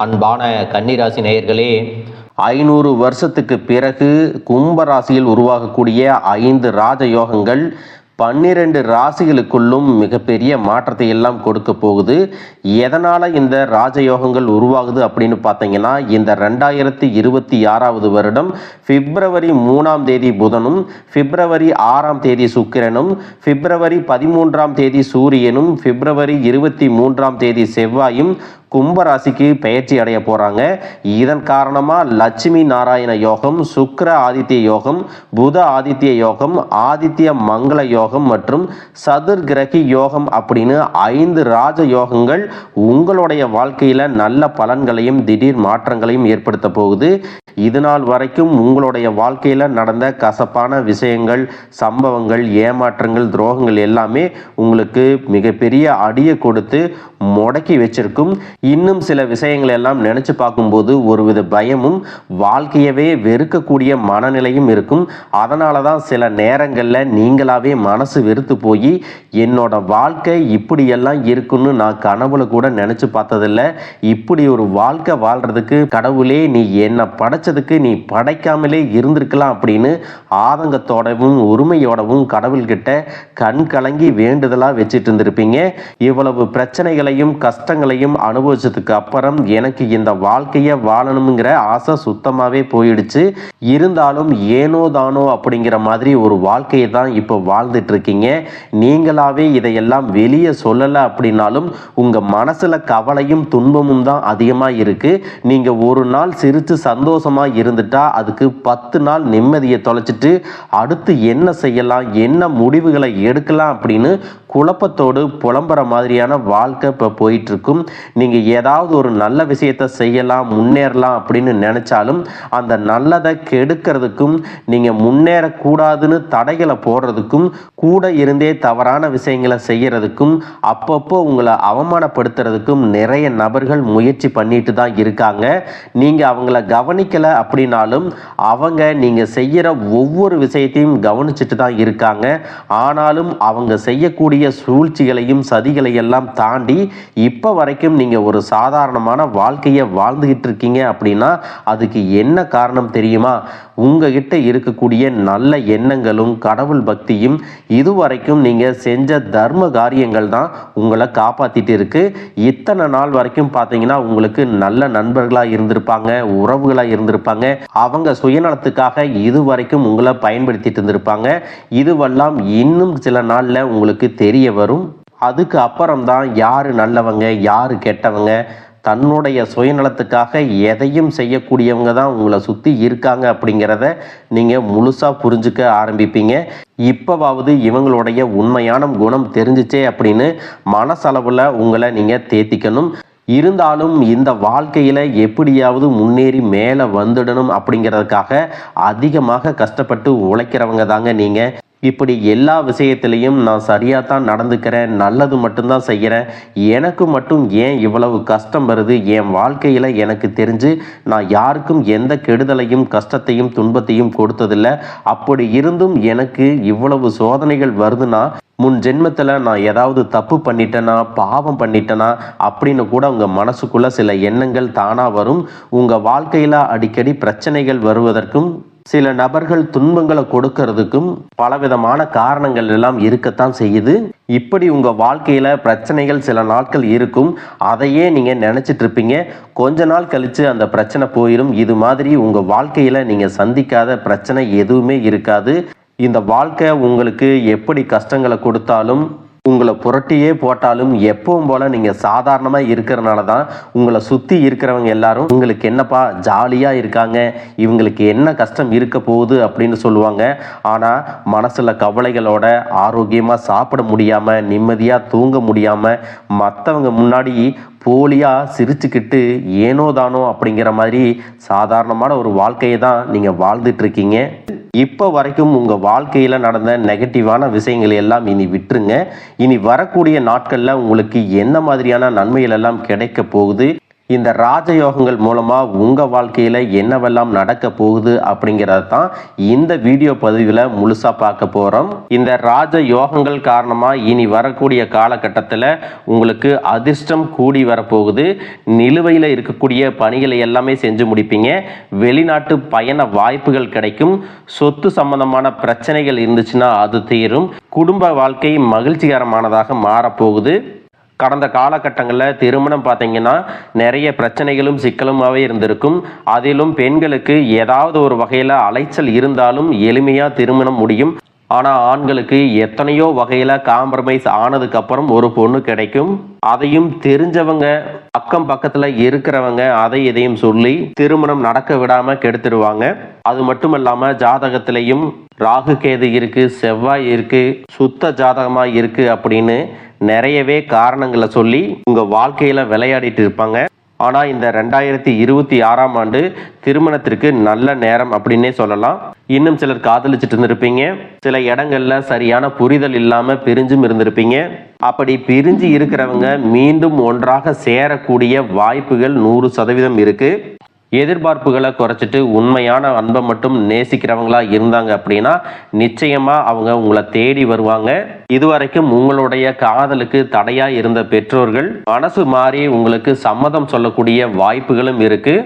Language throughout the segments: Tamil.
அன்பான கன்னிராசி நேயர்களே ஐநூறு வருஷத்துக்கு பிறகு கும்பராசியில் உருவாகக்கூடிய ஐந்து ராஜயோகங்கள் பன்னிரண்டு ராசிகளுக்குள்ளும் மிகப்பெரிய மாற்றத்தை எல்லாம் கொடுக்க போகுது. எதனால் இந்த ராஜயோகங்கள் உருவாகுது அப்படின்னு பார்த்தீங்கன்னா இந்த ரெண்டாயிரத்தி இருபத்தி ஆறாவது வருடம் பிப்ரவரி மூணாம் தேதி புதனும் பிப்ரவரி ஆறாம் தேதி சுக்கிரனும் பிப்ரவரி பதிமூன்றாம் தேதி சூரியனும் பிப்ரவரி இருபத்தி மூன்றாம் தேதி செவ்வாயும் கும்பராசிக்கு பயிற்சி அடைய போறாங்க. இதன் காரணமா லட்சுமி நாராயண யோகம் சுக்கர ஆதித்ய யோகம் புத ஆதித்ய யோகம் ஆதித்ய மங்கள யோகம் மற்றும் சதுர் கிரகி யோகம் அப்படின்னு ஐந்து ராஜ யோகங்கள் உங்களுடைய வாழ்க்கையில நல்ல பலன்களையும் திடீர் மாற்றங்களையும் ஏற்படுத்த போகுது. இது நாள் வரைக்கும் உங்களுடைய வாழ்க்கையில நடந்த கசப்பான விஷயங்கள் சம்பவங்கள் ஏமாற்றங்கள் துரோகங்கள் எல்லாமே உங்களுக்கு மிகப்பெரிய அடியை கொடுத்து முடக்கி வச்சிருக்கும். இன்னும் சில விஷயங்களை எல்லாம் நினைச்சு பார்க்கும்போது ஒருவித பயமும் வாழ்க்கையவே வெறுக்கக்கூடிய மனநிலையும் இருக்கும். அதனால தான் சில நேரங்களில் நீங்களாவே மனசு வெறுத்து போய் என்னோட வாழ்க்கை இப்படியெல்லாம் இருக்குன்னு நான் கனவுல கூட நினைச்சு பார்த்ததில்ல. இப்படி ஒரு வாழ்க்கை வாழ்றதுக்கு கடவுளே நீ என்னை படைச்சதுக்கு நீ படைக்காமலே இருந்திருக்கலாம் அப்படின்னு ஆதங்கத்தோடவும் உரிமையோடவும் கடவுள்கிட்ட கண் கலங்கி வேண்டுதலாக வச்சுட்டு இருந்திருப்பீங்க. இவ்வளவு பிரச்சனைகளையும் கஷ்டங்களையும் அனுபவம் அனுபவிச்சதுக்கு அப்புறம் எனக்கு இந்த வாழ்க்கையை வாழணுங்கிற ஆசை சுத்தமாகவே போயிடுச்சு. இருந்தாலும் ஏனோ தானோ அப்படிங்கிற மாதிரி ஒரு வாழ்க்கையை தான் இப்போ வாழ்ந்துட்டு இருக்கீங்க நீங்களாவே இதையெல்லாம் வெளியே சொல்லலை அப்படின்னாலும் உங்கள் மனசில் கவலையும் துன்பமும் தான் அதிகமாக இருக்கு. நீங்கள் ஒரு நாள் சிரித்து சந்தோஷமாக இருந்துட்டா அதுக்கு பத்து நாள் நிம்மதியை தொலைச்சிட்டு அடுத்து என்ன செய்யலாம் என்ன முடிவுகளை எடுக்கலாம் அப்படின்னு குழப்பத்தோடு புலம்புற மாதிரியான வாழ்க்கை இப்போ போயிட்டு இருக்கும் நீங்கள் ஏதாவது ஒரு நல்ல விஷயத்தை செய்யலாம் முன்னேறலாம் அப்படின்னு நினைச்சாலும் அந்த நல்லதை கெடுக்கிறதுக்கும் நீங்கள் முன்னேறக்கூடாதுன்னு தடைகளை போடுறதுக்கும் கூட இருந்தே தவறான விஷயங்களை செய்யறதுக்கும் அப்பப்போ உங்களை அவமானப்படுத்துறதுக்கும் நிறைய நபர்கள் முயற்சி பண்ணிட்டு தான் இருக்காங்க. நீங்கள் அவங்கள கவனிக்கலை அப்படின்னாலும் அவங்க நீங்கள் செய்கிற ஒவ்வொரு விஷயத்தையும் கவனிச்சுட்டு தான் இருக்காங்க. ஆனாலும் அவங்க செய்யக்கூடிய சூழ்ச்சிகளையும் சதிகளையெல்லாம் தாண்டி இப்போ வரைக்கும் நீங்கள் ஒரு சாதாரணமான வாழ்க்கையை வாழ்ந்துகிட்டு இருக்கீங்க அப்படின்னா அதுக்கு என்ன காரணம் தெரியுமா? உங்ககிட்ட இருக்கக்கூடிய நல்ல எண்ணங்களும் கடவுள் பக்தியும் இதுவரைக்கும் நீங்கள் செஞ்ச தர்ம காரியங்கள் தான் உங்களை காப்பாற்றிட்டு இருக்கு. இத்தனை நாள் வரைக்கும் பார்த்தீங்கன்னா உங்களுக்கு நல்ல நண்பர்களாக இருந்திருப்பாங்க உறவுகளாக இருந்திருப்பாங்க. அவங்க சுயநலத்துக்காக இது வரைக்கும் உங்களை பயன்படுத்திட்டு இருந்திருப்பாங்க. இதுவெல்லாம் இன்னும் சில நாளில் உங்களுக்கு தெரிய வரும் அதுக்கு அப்புறம் தான் யார் நல்லவங்க யார் கெட்டவங்க தன்னுடைய சுயநலத்துக்காக எதையும் செய்யக்கூடியவங்க தான் உங்களை சுற்றி இருக்காங்க அப்படிங்கிறத நீங்கள் முழுசாக புரிஞ்சுக்க ஆரம்பிப்பீங்க. இப்போவாவது இவங்களுடைய உண்மையான குணம் தெரிஞ்சிச்சே அப்படின்னு மனசளவில் உங்களை நீங்கள் தேத்திக்கணும். இருந்தாலும் இந்த வாழ்க்கையில் எப்படியாவது முன்னேறி மேலே வந்துடணும் அப்படிங்கிறதுக்காக அதிகமாக கஷ்டப்பட்டு உழைக்கிறவங்க தாங்க நீங்கள் இப்படி எல்லா விஷயத்திலையும் நான் சரியாக தான் நடந்துக்கிறேன் நல்லது மட்டும்தான் செய்கிறேன். எனக்கு மட்டும் ஏன் இவ்வளவு கஷ்டம் வருது? என் வாழ்க்கையில் எனக்கு தெரிஞ்சு நான் யாருக்கும் எந்த கெடுதலையும் கஷ்டத்தையும் துன்பத்தையும் கொடுத்ததில்லை. அப்படி இருந்தும் எனக்கு இவ்வளவு சோதனைகள் வருதுன்னா முன் ஜென்மத்தில் நான் ஏதாவது தப்பு பண்ணிட்டேனா பாவம் பண்ணிட்டேனா அப்படின்னு கூட உங்கள் மனசுக்குள்ளே சில எண்ணங்கள் தானாக வரும். உங்கள் வாழ்க்கையில் அடிக்கடி பிரச்சனைகள் வருவதற்கும் சில நபர்கள் துன்பங்களை கொடுக்கறதுக்கும் பலவிதமான காரணங்கள் எல்லாம் இருக்கத்தான் செய்யுது. இப்படி உங்க வாழ்க்கையில பிரச்சனைகள் சில நாட்கள் இருக்கும். அதையே நீங்க நினைச்சிட்டு இருப்பீங்க. கொஞ்ச நாள் கழிச்சு அந்த பிரச்சனை போயிடும் இது மாதிரி உங்க வாழ்க்கையில நீங்க சந்திக்காத பிரச்சனை எதுவுமே இருக்காது. இந்த வாழ்க்கை உங்களுக்கு எப்படி கஷ்டங்களை கொடுத்தாலும் உங்களை புரட்டியே போட்டாலும் எப்பவும் போல நீங்க சாதாரணமா இருக்கிறனால தான் உங்களை சுத்தி இருக்கிறவங்க எல்லாரும் உங்களுக்கு என்னப்பா ஜாலியா இருக்காங்க? இவங்களுக்கு என்ன கஷ்டம் இருக்க போகுது? அப்படின்னு சொல்லுவாங்க. ஆனா மனசுல கவலைகளோட ஆரோக்கியமா சாப்பிட முடியாம நிம்மதியா தூங்க முடியாம மற்றவங்க முன்னாடி போலியாக சிரிச்சுக்கிட்டு ஏனோ தானோ அப்படிங்கிற மாதிரி சாதாரணமான ஒரு வாழ்க்கையை தான் நீங்கள் வாழ்ந்துட்டுருக்கீங்க இப்போ வரைக்கும் உங்கள் வாழ்க்கையில் நடந்த நெகட்டிவான விஷயங்களை எல்லாம் இனி விட்டுருங்க. இனி வரக்கூடிய நாட்களில் உங்களுக்கு என்ன மாதிரியான நன்மைகள் எல்லாம் கிடைக்க போகுது? இந்த ராஜயோகங்கள் மூலமாக உங்கள் வாழ்க்கையில் என்னவெல்லாம் நடக்க போகுது அப்படிங்கறத தான் இந்த வீடியோ பதிவில் முழுசாக பார்க்க போகிறோம் இந்த ராஜ யோகங்கள் காரணமாக இனி வரக்கூடிய காலகட்டத்தில் உங்களுக்கு அதிர்ஷ்டம் கூடி வரப்போகுது. நிலுவையில் இருக்கக்கூடிய பணிகளை எல்லாமே செஞ்சு முடிப்பீங்க. வெளிநாட்டு பயண வாய்ப்புகள் கிடைக்கும். சொத்து சம்பந்தமான பிரச்சனைகள் இருந்துச்சுன்னா அது தீரும். குடும்ப வாழ்க்கை மகிழ்ச்சிகரமானதாக மாறப்போகுது. கடந்த காலகட்டங்களில் திருமணம் பார்த்தீங்கன்னா நிறைய பிரச்சனைகளும் சிக்கலுமாகவே இருந்திருக்கும். அதிலும் பெண்களுக்கு ஏதாவது ஒரு வகையில் அலைச்சல் இருந்தாலும் எளிமையாக திருமணம் முடியும். ஆனால் ஆண்களுக்கு எத்தனையோ வகையில் காம்ப்ரமைஸ் ஆனதுக்கப்புறம் ஒரு பொண்ணு கிடைக்கும். அதையும் தெரிஞ்சவங்க அக்கம் பக்கத்தில் இருக்கிறவங்க அதை இதையும் சொல்லி திருமணம் நடக்க விடாம கெடுத்துடுவாங்க அது மட்டும் இல்லாமல் ஜாதகத்திலையும் ராகு கேது இருக்கு செவ்வாய் இருக்கு சுத்த ஜாதகமா இருக்கு அப்படின்னு நிறையவே காரணங்களை சொல்லி உங்க வாழ்க்கையில விளையாடிட்டு இருப்பாங்க. ஆனால் இந்த ரெண்டாயிரத்தி இருபத்தி ஆறாம் ஆண்டு திருமணத்திற்கு நல்ல நேரம் அப்படின்னே சொல்லலாம். இன்னும் சிலர் காதலிச்சிட்டு இருந்திருப்பீங்க. சில இடங்கள்ல சரியான புரிதல் இல்லாம பிரிஞ்சும் இருந்திருப்பீங்க. அப்படி பிரிஞ்சு இருக்கிறவங்க மீண்டும் ஒன்றாக சேரக்கூடிய வாய்ப்புகள் நூறு சதவீதம் இருக்கு. எதிர்பார்ப்புகளை குறைச்சிட்டு உண்மையான அன்பை மட்டும் நேசிக்கிறவங்களா இருந்தாங்க அப்படின்னா நிச்சயமா அவங்க உங்களை தேடி வருவாங்க. இதுவரைக்கும் உங்களுடைய காதலுக்கு தடையா இருந்த பெற்றோர்கள் மனசு மாறி உங்களுக்கு சம்மதம் சொல்லக்கூடிய வாய்ப்புகளும் இருக்கு.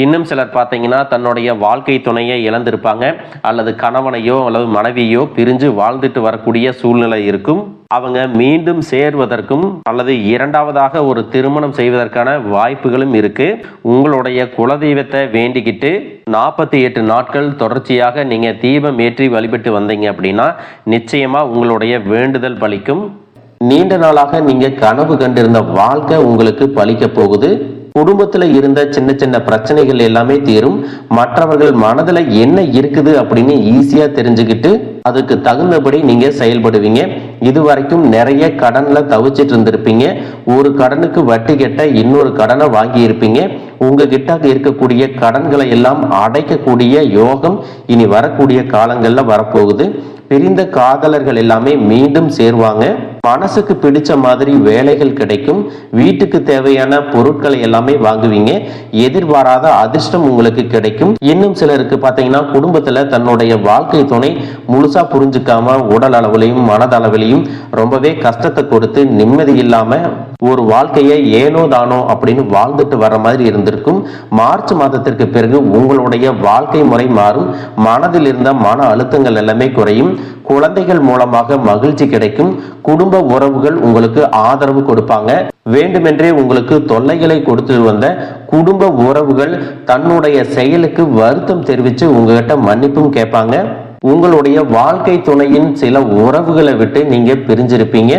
இன்னும் சிலர் பார்த்தீங்கன்னா தன்னுடைய வாழ்க்கை துணையை இழந்திருப்பாங்க. அல்லது கணவனையோ அல்லது மனைவியோ பிரிஞ்சு வாழ்ந்துட்டு வரக்கூடிய சூழ்நிலை இருக்கும். அவங்க மீண்டும் சேர்வதற்கும் அல்லது இரண்டாவதாக ஒரு திருமணம் செய்வதற்கான வாய்ப்புகளும் இருக்கு. உங்களுடைய குலதெய்வத்தை வேண்டிக்கிட்டு நாற்பத்தி எட்டு நாட்கள் தொடர்ச்சியாக நீங்க தீபம் ஏற்றி வழிபட்டு வந்தீங்க அப்படின்னா நிச்சயமா உங்களுடைய வேண்டுதல் பலிக்கும். நீண்ட நாளாக நீங்க கனவு கண்டிருந்த வாழ்க்கை உங்களுக்கு பலிக்க போகுது. குடும்பத்துல இருந்த சின்ன சின்ன பிரச்சனைகள் எல்லாமே தீரும். மற்றவர்கள் மனதுல என்ன இருக்குது அப்படின்னு ஈஸியா தெரிஞ்சுக்கிட்டு அதுக்கு தகுந்தபடி நீங்க செயல்படுவீங்க. இதுவரைக்கும் நிறைய கடன்ல தவிச்சிட்டு இருந்திருப்பீங்க. ஒரு கடனுக்கு வட்டி கட்ட இன்னொரு கடனை வாங்கி இருப்பீங்க உங்ககிட்ட இருக்கக்கூடிய கடன்களை எல்லாம் அடைக்கக்கூடிய யோகம் இனி வரக்கூடிய காலங்கள்ல வரப்போகுது. பிரிந்த காதலர்கள் எல்லாமே மீண்டும் சேருவாங்க. மனசுக்கு பிடிச்ச மாதிரி வேலைகள் கிடைக்கும். வீட்டுக்கு தேவையான பொருட்களை எல்லாமே வாங்குவீங்க. எதிர்பாராத அதிர்ஷ்டம் உங்களுக்கு கிடைக்கும். இன்னும் சிலருக்கு பார்த்தீங்கன்னா குடும்பத்துல தன்னுடைய வாழ்க்கை துணை முழுசா புரிஞ்சுக்காம உடல் அளவுலையும் மனதளவிலையும் ரொம்பவே கஷ்டத்தை கொடுத்து நிம்மதி இல்லாம ஒரு வாழ்க்கையை ஏனோ தானோ அப்படின்னு வாழ்ந்துட்டு வர மாதிரி இருந்திருக்கும். மார்ச் மாதத்திற்கு பிறகு உங்களுடைய வாழ்க்கை முறை மாறும். மனதில் இருந்த மன அழுத்தங்கள் எல்லாமே குறையும். குழந்தைகள் மூலமாக மகிழ்ச்சி கிடைக்கும். குடும்ப உறவுகள் உங்களுக்கு ஆதரவு கொடுப்பாங்க. வேண்டுமென்றே உங்களுக்கு தொல்லைகளை கொடுத்து வந்த குடும்ப உறவுகள் தன்னுடைய செயலுக்கு வருத்தம் தெரிவித்து உங்ககிட்ட மன்னிப்பும் கேட்பாங்க. உங்களுடைய வாழ்க்கை துணையின் சில உறவுகளை விட்டு நீங்க பிரிஞ்சிருப்பீங்க.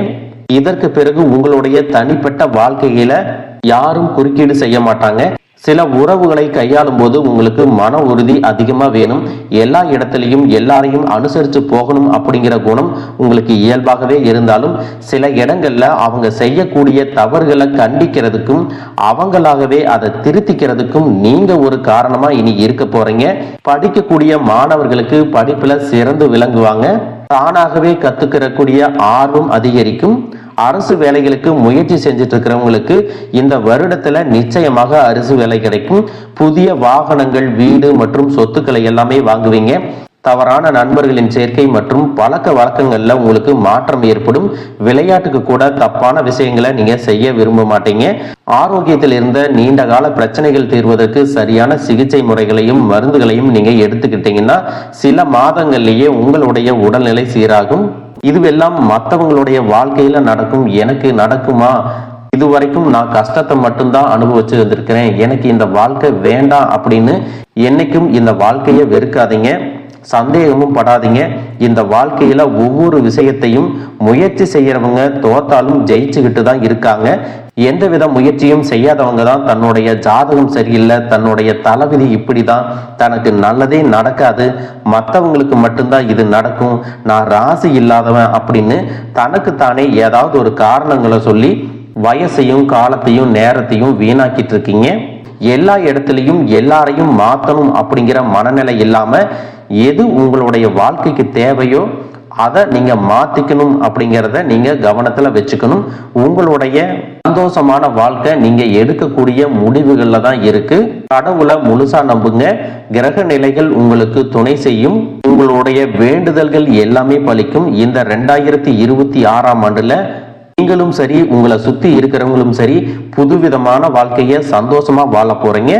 இதற்கு பிறகு உங்களுடைய தனிப்பட்ட வாழ்க்கையில யாரும் குறுக்கீடு செய்ய மாட்டாங்க. சில உறவுகளை கையாளும் போது உங்களுக்கு மன உறுதி அதிகமாக வேணும். எல்லா இடத்துலையும் எல்லாரையும் அனுசரித்து போகணும் அப்படிங்கிற குணம் உங்களுக்கு இயல்பாகவே இருந்தாலும் சில இடங்களில் அவங்க செய்யக்கூடிய தவறுகளை கண்டிக்கிறதுக்கும் அவங்களாகவே அதை திருத்திக்கிறதுக்கும் நீங்கள் ஒரு காரணமாக இனி இருக்க போகிறீங்க படிக்கக்கூடிய மாணவர்களுக்கு படிப்பில் சிறந்து விளங்குவாங்க. தானாகவே கற்றுக்கிறக்கூடிய ஆர்வம் அதிகரிக்கும். அரசு வேலைகளுக்கு முயற்சி செஞ்சுட்டு இருக்கிறவங்களுக்கு இந்த வருடத்துல நிச்சயமாக அரசு வேலை கிடைக்கும். புதிய வாகனங்கள் வீடு மற்றும் சொத்துக்களை எல்லாமே வாங்குவீங்க. தவறான நண்பர்களின் சேர்க்கை மற்றும் பழக்க வழக்கங்கள்ல உங்களுக்கு மாற்றம் ஏற்படும். விளையாட்டுக்கு கூட தப்பான விஷயங்களை நீங்க செய்ய விரும்ப மாட்டீங்க. ஆரோக்கியத்தில் இருந்த நீண்ட கால பிரச்சனைகள் தீர்வதற்கு சரியான சிகிச்சை முறைகளையும் மருந்துகளையும் நீங்க எடுத்துக்கிட்டீங்கன்னா சில மாதங்கள்லேயே உங்களுடைய உடல்நிலை சீராகும். இதுவெல்லாம் மற்றவங்களுடைய வாழ்க்கையில நடக்கும் எனக்கு நடக்குமா? இதுவரைக்கும் நான் கஷ்டத்தை மட்டும்தான் அனுபவிச்சு வந்திருக்கிறேன் எனக்கு இந்த வாழ்க்கை வேண்டாம் அப்படின்னு என்னைக்கும் இந்த வாழ்க்கையை வெறுக்காதீங்க. சந்தேகமும் படாதீங்க. இந்த வாழ்க்கையில ஒவ்வொரு விஷயத்தையும் முயற்சி செய்யறவங்க தோத்தாலும் ஜெயிச்சுக்கிட்டு தான் இருக்காங்க. எந்தவித முயற்சியும் செய்யாதவங்க தான் தன்னுடைய ஜாதகம் சரியில்லை தன்னுடைய தலைவிதி இப்படிதான் தனக்கு நல்லதே நடக்காது. மற்றவங்களுக்கு மட்டும்தான் இது நடக்கும். நான் ராசி இல்லாதவன் அப்படின்னு தனக்கு தானே ஏதாவது ஒரு காரணங்களை சொல்லி வயசையும் காலத்தையும் நேரத்தையும் வீணாக்கிட்டு இருக்கீங்க. எல்லா இடத்துலையும் எல்லாரையும் மாற்றணும் அப்படிங்கிற மனநிலை இல்லாமல் எது உங்களுடைய வாழ்க்கைக்கு தேவையோ அதை நீங்கள் மாற்றிக்கணும் அப்படிங்கிறத நீங்கள் கவனத்தில் வச்சுக்கணும். உங்களுடைய சந்தோஷமான வாழ்க்கை நீங்கள் எடுக்கக்கூடிய முடிவுகளில் தான் இருக்கு. கடவுளை முழுசா நம்புங்க. கிரக நிலைகள் உங்களுக்கு துணை செய்யும். உங்களுடைய வேண்டுதல்கள் எல்லாமே பலிக்கும். இந்த ரெண்டாயிரத்தி இருபத்தி ஆறாம் ஆண்டுல நீங்களும் சரி உங்களை சுத்தி இருக்கிறவங்களும் சரி புதுவிதமான வாழ்க்கைய சந்தோஷமா வாழ போறீங்க.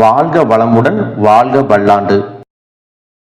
வாழ்க வளமுடன் வாழ்க வல்லாண்டு.